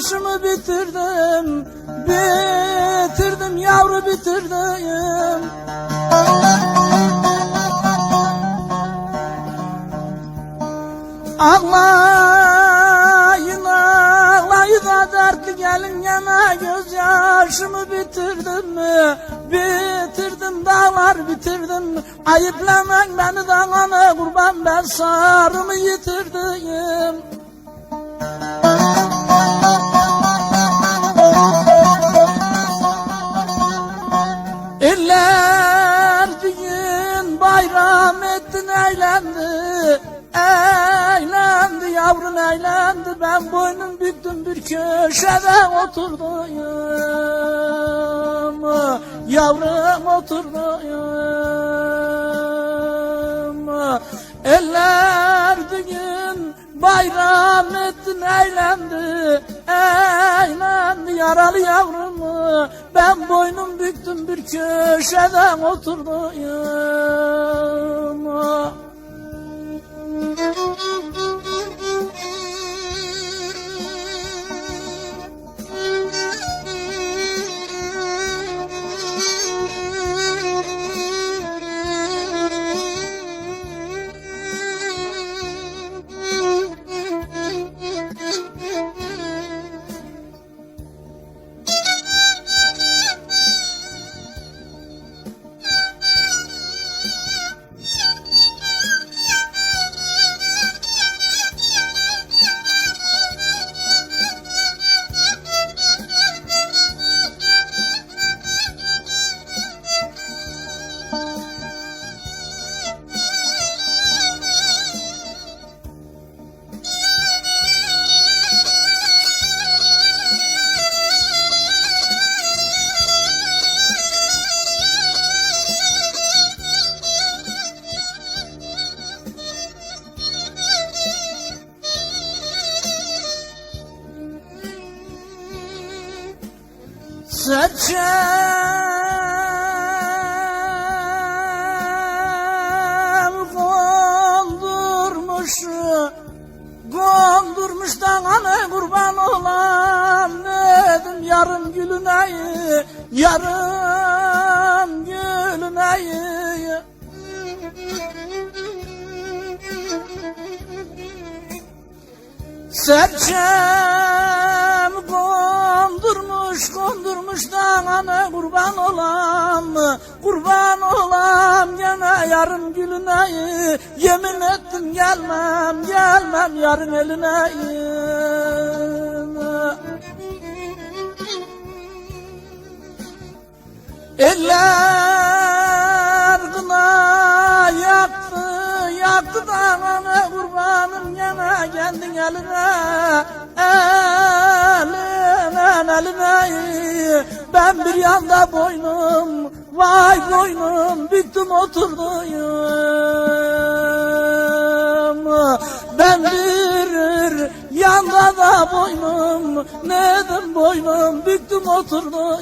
yaşımı bitirdim Bitirdim yavru bitirdim. Ağlayın ağlayın da dertli gelin yana Gözyaşımı bitirdim mi? Bitirdim dağlar bitirdim. Ayıplamayın beni dağına kurban ben sarımı yitirdim Eller düğün bayram ettin eğlendi Eğlendi yavrun eğlendi Ben boynum büktüm bir köşede oturdum Yavrum oturdum Eller düğün bayram ettin eğlendi Eğlendi yaralı yavrumu Ben boynum büktüm bir köşede oturdum Serçem kondurmuş Kondurmuş da ana kurban olan Dedim yarım gülüne Yarım gülüne Serçem kondurmuş da ana kurban olam Kurban olam gene yarın gülüne Yemin ettim gelmem gelmem yarın eline Eller kına yaktı, yaktı dağını kurbanım yana kendin eline, eline, eline. Ben bir yanda boynum, vay boynum, büktüm oturdum. Ben bir yanda da boynum, nedim boynum, büktüm oturdum.